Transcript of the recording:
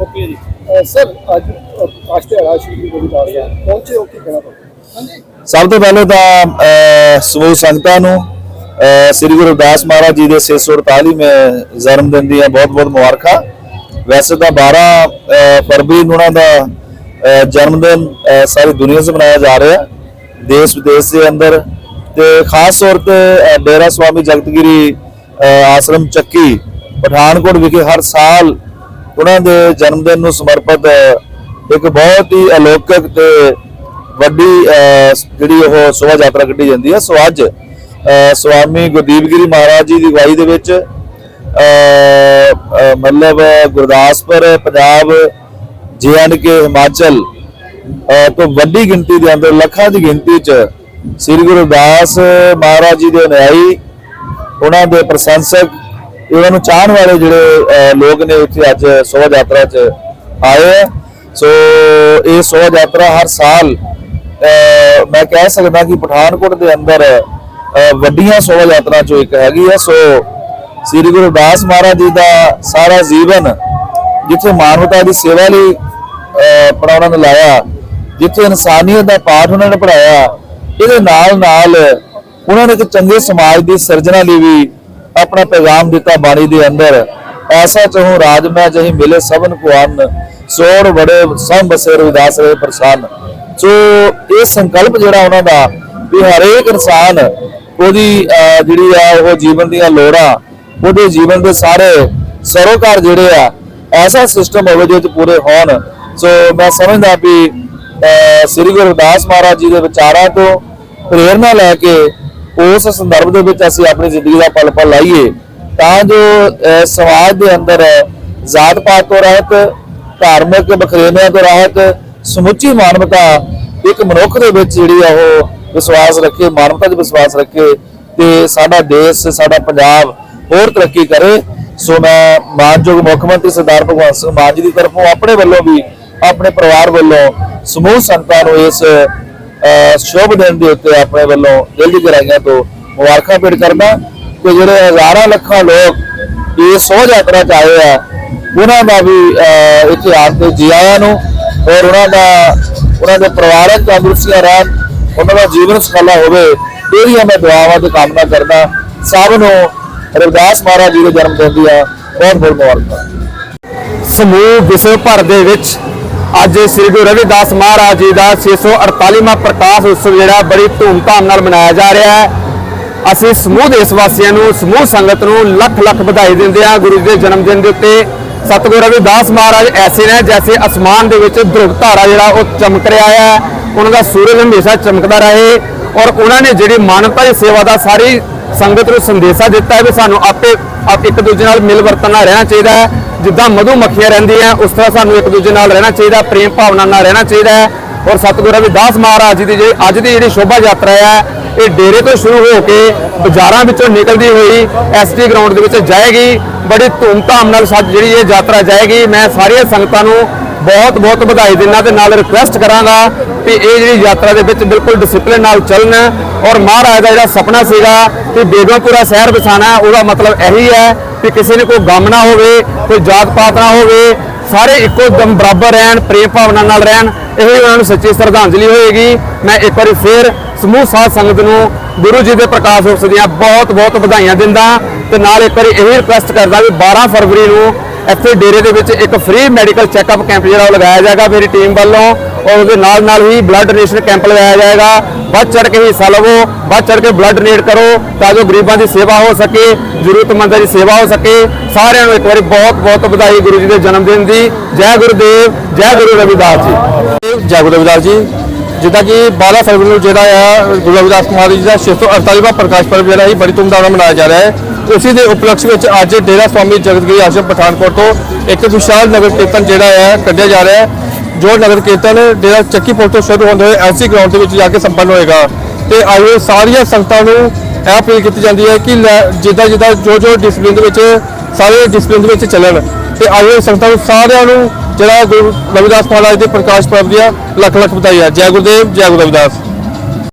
Okay ਜੀ। ਅਹ sir ਅੱਜ ਪ੍ਰਕਾਸ਼ ਤੇ ਆਇਆ ਸ਼੍ਰੀ ਗੁਰੂ ਰਵਿਦਾਸ ਜੀ। ਪਹੁੰਚੇ ਹੋ ਕੀ ਕਹਿਣਾ ਤੁਹਾਨੂੰ ਹਾਂਜੀ। ਸਭ ਤੋਂ ਪਹਿਲੇ ਤਾਂ ਅਹ, ਸਮੂਹ ਸੰਗਤਾਂ ਨੂੰ ਅਹ, ਸ੍ਰੀ ਗੁਰੂ ਰਵਿਦਾਸ ਮਹਾਰਾਜ ਜੀ ਦੇ 648ਵੇਂ ਜਨਮ ਦਿਨ ਦੀਆਂ ਬਹੁਤ-ਬਹੁਤ ਮੁਬਾਰਕਾਂ। ਵੈਸੇ ਤਾਂ 12 ਅਹ, ਫਰਵਰੀ ਨੂੰ ਉਹਨਾਂ ਦਾ ਜਨਮ ਦਿਨ ਅਹ, ਸਾਰੀ ਦੁਨੀਆ 'ਚ ਮਨਾਇਆ ਜਾ ਰਿਹਾ। ਹੈ ਦੇਸ਼ ਵਿਦੇਸ਼ ਦੇ ਅੰਦਰ ਤੇ ਖਾਸ ਤੌਰ ਤੇ ਡੇਰਾ ਸਵਾਮੀ ਜਗਤਗਿਰੀ ਆਸ਼ਰਮ ਚੱਕੀ, ਪਠਾਨਕੋਟ ਵਿਖੇ ਹਰ ਸਾਲ ਉਹਨਾਂ ਦੇ ਜਨਮ ਦਿਨ ਨੂੰ ਸਮਰਪਿਤ ਇੱਕ ਬਹੁਤ ਹੀ ਅਲੌਕਿਕ ਤੇ ਵੱਡੀ ਜਿਹੜੀ ਉਹ ਸ਼ੋਭਾ ਯਾਤਰਾ ਕੱਢੀ ਜਾਂਦੀ ਹੈ। ਸੋ ਅੱਜ ਸਵਾਮੀ ਗੁਰਦੀਪ ਗਿਰੀ ਮਹਾਰਾਜ ਜੀ ਦੀ ਅਗਵਾਈ ਦੇ ਵਿੱਚ ਮਤਲਬ ਗੁਰਦਾਸਪੁਰ, ਪੰਜਾਬ ਕੇ ਹਿਮਾਚਲ ਤੋਂ ਵੱਡੀ ਗਿਣਤੀ ਦੇ ਅੰਦਰ ਲੱਖਾਂ ਦੀ ਗਿਣਤੀ 'ਚ ਸ੍ਰੀ ਗੁਰੂ ਰਵਿਦਾਸ ਮਹਾਰਾਜ ਜੀ ਦੇ ਅਨੁਯਾਈ ਉਹਨਾਂ ਦੇ ਪ੍ਰਸ਼ੰਸਕ ਇਹਨਾਂ ਨੂੰ ਚਾਹਣ ਵਾਲੇ ਜਿਹੜੇ ਲੋਕ ਨੇ ਉੱਥੇ ਅੱਜ ਸ਼ੋਭਾ ਯਾਤਰਾ 'ਚ ਆਏ ਹੈ ਸੋ ਇਹ ਸ਼ੋਭਾ ਯਾਤਰਾ ਹਰ ਸਾਲ ਮੈਂ ਕਹਿ ਸਕਦਾ ਕਿ ਪਠਾਨਕੋਟ ਦੇ ਅੰਦਰ ਵੱਡੀਆਂ ਸ਼ੋਭਾ ਯਾਤਰਾ 'ਚੋਂ ਇੱਕ ਹੈਗੀ ਹੈ ਸੋ ਸ੍ਰੀ ਗੁਰੂ ਰਵਿਦਾਸ ਮਹਾਰਾਜ ਜੀ ਦਾ ਸਾਰਾ ਜੀਵਨ ਜਿੱਥੇ ਮਾਨਵਤਾ ਦੀ ਸੇਵਾ ਲਈ ਅਹ, ਆਪਣਾ ਉਹਨਾਂ ਨੇ ਲਾਇਆ ਜਿੱਥੇ ਇਨਸਾਨੀਅਤ ਦਾ ਪਾਠ ਉਹਨਾਂ ਨੇ ਪੜਾਇਆ ਇਹਦੇ ਨਾਲ ਨਾਲ ਉਹਨਾਂ ਨੇ ਇੱਕ ਚੰਗੇ ਸਮਾਜ ਦੀ ਸਿਰਜਣਾ ਲਈ ਵੀ ਆਪਣਾ ਪੈਗਾਮ ਦਿੱਤਾ ਬਾਣੀ ਦੇ ਅੰਦਰ। ਐਸਾ ਚਾਹੂੰ ਰਾਜ ਮੈਂ ਜਹੀ ਮਿਲੇ ਸਭਨ ਕੋ ਅੰਨ, ਸੋੜ ਬੜੇ ਸਭ ਬਸੇ ਰਵਿਦਾਸ ਰਹੇ ਪ੍ਰਸਾਨ। ਸੋ ਇਹ ਸੰਕਲਪ ਜਿਹੜਾ ਉਹਨਾਂ ਦਾ ਵੀ ਹਰੇਕ ਇਨਸਾਨ ਉਹਦੀ ਜਿਹੜੀ ਆ ਉਹ ਜੀਵਨ ਦੀਆਂ ਲੋੜਾਂ, ਉਹਦੇ ਜੀਵਨ ਦੇ ਸਾਰੇ ਸਰੋਕਾਰ ਜਿਹੜੇ ਆ, ਐਸਾ ਸਿਸਟਮ ਹੋਵੇ ਜਿਹਦੇ ਚ ਪੂਰੇ ਹੋਣ। ਸੋ ਮੈਂ ਸਮਝਦਾ ਵੀ ਸ੍ਰੀ ਗੁਰੂ ਰਵਿਦਾਸ ਮਹਾਰਾਜ ਜੀ ਦੇ ਵਿਚਾਰਾਂ ਤੋਂ ਪ੍ਰੇਰਣਾ ਲੈ ਕੇ ਉਸ ਸੰਦਰਭ ਦੇ ਵਿੱਚ ਅਸੀਂ ਆਪਣੀ ਜ਼ਿੰਦਗੀ ਦਾ ਪਲ ਪਲ ਲਾਈਏ, ਤਾਂ ਜੋ ਸਮਾਜ ਦੇ ਅੰਦਰ ਜਾਤ ਪਾਤ ਤੋਂ ਰਹਿਤ, ਧਾਰਮਿਕ ਬਖਰੇਵਿਆਂ ਤੋਂ ਰਹਿਤ, ਸਮੁੱਚੀ ਮਾਨਵਤਾ ਇੱਕ ਮਨੁੱਖ ਦੇ ਵਿੱਚ ਜਿਹੜੀ ਆ ਉਹ ਵਿਸ਼ਵਾਸ ਰੱਖੇ, ਮਾਨਵਤਾ 'ਚ ਵਿਸ਼ਵਾਸ ਰੱਖੇ ਤੇ ਸਾਡਾ ਦੇਸ਼, ਸਾਡਾ ਪੰਜਾਬ ਹੋਰ ਤਰੱਕੀ ਕਰੇ। ਸੋ ਮੈਂ ਮਾਨਯੋਗ ਮੁੱਖ ਮੰਤਰੀ ਸਰਦਾਰ ਭਗਵੰਤ ਸਿੰਘ ਮਾਨ ਜੀ ਦੀ ਤਰਫੋਂ ਆਪਣੇ ਵੱਲੋਂ ਵੀ, ਆਪਣੇ ਪਰਿਵਾਰ ਵੱਲੋਂ ਸਮੂਹ ਸੰਤਾਂ ਨੂੰ ਇਸ ਸ਼ੁਭ ਦਿਨ ਦੇ ਉੱਤੇ ਆਪਣੇ ਵੱਲੋਂ ਦਿਲ ਦੀ ਗਹਿਰਾਈਆਂ ਤੋਂ ਮੁਬਾਰਕਾਂ ਭੇਟ ਕਰਦਾ ਕਿ ਜਿਹੜੇ ਹਜ਼ਾਰਾਂ ਲੱਖਾਂ ਲੋਕ ਇਸ ਸੋਹ ਯਾਤਰਾ 'ਚ ਆਏ ਆ ਉਹਨਾਂ ਦਾ ਵੀ ਅਹ, ਇੱਥੇ ਆਉਣ ਤੇ ਜੀ ਆਇਆਂ ਨੂੰ ਔਰ ਉਹਨਾਂ ਦਾ ਉਹਨਾਂ ਦੇ ਪਰਿਵਾਰਕ ਤੰਦਰੁਸਤੀਆਂ ਰਹਿਣ ਉਹਨਾਂ ਦਾ ਜੀਵਨ ਸੁਖਾਲਾ ਹੋਵੇ ਇਹਦੀਆਂ ਮੈਂ ਦੁਆਵਾਂ ਤੇ ਕਾਮਨਾ ਕਰਦਾ। ਸਭ ਨੂੰ ਰਵਿਦਾਸ ਮਹਾਰਾਜ ਜੀ ਦੇ ਜਨਮ ਦਿਨ ਦੀਆਂ ਬਹੁਤ ਬਹੁਤ ਮੁਬਾਰਕਾਂ। ਸਮੂਹ ਵਿਸ਼ਵ ਭਰ ਦੇ ਵਿੱਚ ਅੱਜ ਸ੍ਰੀ ਗੁਰੂ ਰਵਿਦਾਸ ਮਹਾਰਾਜ ਜੀ ਦਾ 648ਵਾਂ ਪ੍ਰਕਾਸ਼ ਉਤਸਵ ਜਿਹੜਾ ਬੜੀ ਧੂਮਧਾਮ ਨਾਲ ਮਨਾਇਆ ਜਾ ਰਿਹਾ ਹੈ। ਅਸੀਂ ਸਮੂਹ ਦੇਸ਼ ਵਾਸੀਆਂ ਨੂੰ, ਸਮੂਹ ਸੰਗਤ ਨੂੰ ਲੱਖ ਲੱਖ ਵਧਾਈ ਦਿੰਦੇ ਹਾਂ ਗੁਰੂ ਜੀ ਦੇ ਜਨਮ ਦਿਨ ਦੇ ਉੱਤੇ। ਸਤਿਗੁਰੂ ਰਵਿਦਾਸ ਮਹਾਰਾਜ ਐਸੇ ਨੇ ਜੈਸੇ ਅਸਮਾਨ ਦੇ ਵਿੱਚ ਧਰੁਵ ਤਾਰਾ ਜਿਹੜਾ ਉਹ ਚਮਕ ਰਿਹਾ ਹੈ। ਉਹਨਾਂ ਦਾ ਸੂਰਜ ਹਮੇਸ਼ਾ ਚਮਕਦਾ ਰਹੇ ਔਰ ਉਹਨਾਂ ਨੇ ਜਿਹੜੀ ਮਾਨਵਤਾ ਦੀ ਸੇਵਾ ਦਾ ਸਾਰੀ ਸੰਗਤ ਨੂੰ ਸੰਦੇਸ਼ਾ ਦਿੱਤਾ ਹੈ ਵੀ ਸਾਨੂੰ ਆਪੇ ਆਪ ਇੱਕ ਦੂਜੇ ਨਾਲ ਮਿਲ ਵਰਤਨ ਨਾਲ ਰਹਿਣਾ ਚਾਹੀਦਾ ਹੈ। ਜਿੱਦਾਂ ਮਧੂ ਮੱਖੀਆਂ ਰਹਿੰਦੀਆਂ, ਉਸ ਤਰ੍ਹਾਂ ਸਾਨੂੰ ਇੱਕ ਦੂਜੇ ਨਾਲ ਰਹਿਣਾ ਚਾਹੀਦਾ, ਪ੍ਰੇਮ ਭਾਵਨਾ ਨਾਲ ਰਹਿਣਾ ਚਾਹੀਦਾ ਹੈ। ਔਰ ਸਤਿਗੁਰੂ ਰਵਿਦਾਸ ਮਹਾਰਾਜ ਜੀ ਦੀ ਜਿਹੜੀ ਅੱਜ ਦੀ ਜਿਹੜੀ ਸ਼ੋਭਾ ਯਾਤਰਾ ਹੈ, ਇਹ ਡੇਰੇ ਤੋਂ ਸ਼ੁਰੂ ਹੋ ਕੇ ਬਾਜ਼ਾਰਾਂ ਵਿੱਚੋਂ ਨਿਕਲਦੀ ਹੋਈ ਐਸਟੀ ਗਰਾਊਂਡ ਦੇ ਵਿੱਚ ਜਾਏਗੀ। ਬੜੀ ਧੂਮਧਾਮ ਨਾਲ ਸੱਜ ਜਿਹੜੀ ਇਹ ਯਾਤਰਾ ਜਾਏਗੀ। ਮੈਂ ਸਾਰੀਆਂ ਸੰਗਤਾਂ ਨੂੰ ਬਹੁਤ ਬਹੁਤ ਵਧਾਈ ਦਿੰਦਾ ਤੇ ਨਾਲ ਰਿਕੁਐਸਟ ਕਰਾਂਗਾ ਕਿ ਇਹ ਜਿਹੜੀ ਯਾਤਰਾ ਦੇ ਵਿੱਚ ਬਿਲਕੁਲ ਡਿਸਪਲਿਨ ਨਾਲ ਚੱਲਣ ਔਰ ਮਹਾਰਾਜ ਦਾ ਜਿਹੜਾ ਸੁਪਨਾ ਸੀਗਾ ਕਿ ਬੇਗਮਪੁਰਾ ਸ਼ਹਿਰ ਵਸਾਣਾ ਉਹਦਾ ਮਤਲਬ ਇਹੀ ਹੈ ਕਿ ਕਿਸੇ ਨੇ ਕੋਈ ਗਮ ਨਾ ਹੋਵੇ, ਕੋਈ ਜਾਤ ਪਾਤ ਨਾ ਹੋਵੇ, ਸਾਰੇ ਇੱਕੋ ਦਮ ਬਰਾਬਰ ਰਹਿਣ, ਪ੍ਰੇਮ ਭਾਵਨਾ ਨਾਲ ਰਹਿਣ। ਇਹ ਉਹਨਾਂ ਨੂੰ ਸੱਚੀ ਸ਼ਰਧਾਂਜਲੀ ਹੋਏਗੀ। ਮੈਂ ਇੱਕ ਵਾਰੀ ਫੇਰ ਸਮੂਹ ਸਾਧ ਸੰਗਤ ਨੂੰ ਗੁਰੂ ਜੀ ਦੇ ਪ੍ਰਕਾਸ਼ ਉਤਸਵ ਦੀਆਂ ਬਹੁਤ ਬਹੁਤ ਵਧਾਈਆਂ ਦਿੰਦਾ ਤੇ ਨਾਲ ਇੱਕ ਵਾਰੀ ਇਹ ਰਿਕੁਐਸਟ ਕਰਦਾ ਵੀ 12 ਫਰਵਰੀ ਨੂੰ ਇੱਥੇ ਡੇਰੇ ਦੇ ਵਿੱਚ ਇੱਕ ਫ੍ਰੀ ਮੈਡੀਕਲ ਚੈੱਕਅਪ ਕੈਂਪ ਜਿਹੜਾ ਉਹ ਲਗਾਇਆ ਜਾਏਗਾ, ਮੇਰੀ ਟੀਮ ਵੱਲੋਂ, ਔਰ ਉਹਦੇ ਨਾਲ ਨਾਲ ਹੀ ਬਲੱਡ ਡੋਨੇਸ਼ਨ ਕੈਂਪ ਲਗਾਇਆ ਜਾਏਗਾ। ਵੱਧ ਚੜ ਕੇ ਹਿੱਸਾ ਲਵੋ, ਵੱਧ ਚੜ ਕੇ ਬਲੱਡ ਡੋਨੇਟ ਕਰੋ, ਤਾਂ ਜੋ ਗਰੀਬਾਂ ਦੀ ਸੇਵਾ ਹੋ ਸਕੇ, ਜ਼ਰੂਰਤਮੰਦਾਂ ਦੀ ਸੇਵਾ ਹੋ ਸਕੇ। ਸਾਰਿਆਂ ਨੂੰ ਇੱਕ ਵਾਰੀ ਬਹੁਤ ਬਹੁਤ ਵਧਾਈ ਗੁਰੂ ਜੀ ਦੇ ਜਨਮ ਦਿਨ ਦੀ। ਜੈ ਗੁਰਦੇਵ, ਜੈ ਗੁਰੂ ਰਵਿਦਾਸ ਜੀ। ਜੈ ਗੁਰੂ ਰਵਿਦਾਸ ਜੀ। ਜਿੱਦਾਂ ਕਿ 12 ਫਰਵਰੀ ਨੂੰ ਜਿਹੜਾ ਆ, ਗੁਰੂ ਰਵਿਦਾਸ ਮਹਾਰਾਜ ਜੀ ਦਾ 648ਵਾਂ ਪ੍ਰਕਾਸ਼ ਪਰਵ ਜਿਹੜਾ ਹੈ ਬੜੀ ਧੂਮਧਾਮ ਨਾਲ ਮਨਾਇਆ ਜਾ ਰਿਹਾ ਹੈ। ਉਸੇ ਦੇ ਉਪਲਕਸ਼ ਵਿੱਚ ਅੱਜ ਡੇਰਾ ਸਵਾਮੀ ਜਗਤਗਿਰੀ ਆਸ਼ਰਮ ਪਠਾਨਕੋਟ ਤੋਂ ਇੱਕ ਵਿਸ਼ਾਲ ਨਗਰ ਕੀਰਤਨ ਜਿਹੜਾ ਹੈ ਕੱਢਿਆ ਜਾ ਰਿਹਾ ਹੈ। ਜੋ ਨਗਰ ਕੀਰਤਨ ਡੇਰਾ ਚੱਕੀ ਤੋਂ ਸ਼ੁਰੂ ਹੁੰਦੇ ਹੋਏ ਐਸੀ ਗਰਾਊਂਡ ਦੇ ਵਿੱਚ ਜਾ ਕੇ ਸੰਪੰਨ ਹੋਏਗਾ। ਤੇ ਆਏ ਸਾਰੀਆਂ ਸੰਗਤਾਂ ਨੂੰ ਇਹ ਅਪੀਲ ਕੀਤੀ ਜਾਂਦੀ ਹੈ ਕਿ ਲੈ- ਜਿੱਦਾਂ ਜਿੱਦਾਂ ਜੋ ਜੋ ਡਿਸਪਲਿਨ ਦੇ ਵਿੱਚ, ਸਾਰੇ ਡਿਸਪਲਿਨ ਦੇ ਵਿੱਚ ਚੱਲਣ। ਤੇ ਆਏ ਸੰਗਤਾਂ ਨੂੰ ਸਾਰਿਆਂ ਨੂੰ ਜਿਹੜਾ ਗੁਰੂ ਰਵਿਦਾਸ ਮਹਾਰਾਜ ਦੇ ਪ੍ਰਕਾਸ਼ ਪਰਵ ਦੀਆਂ ਲੱਖ ਲੱਖ ਵਧਾਈਆਂ। ਜੈ ਗੁਰਦੇਵ, ਜੈ ਗੁਰੂ ਰਵਿਦਾਸ।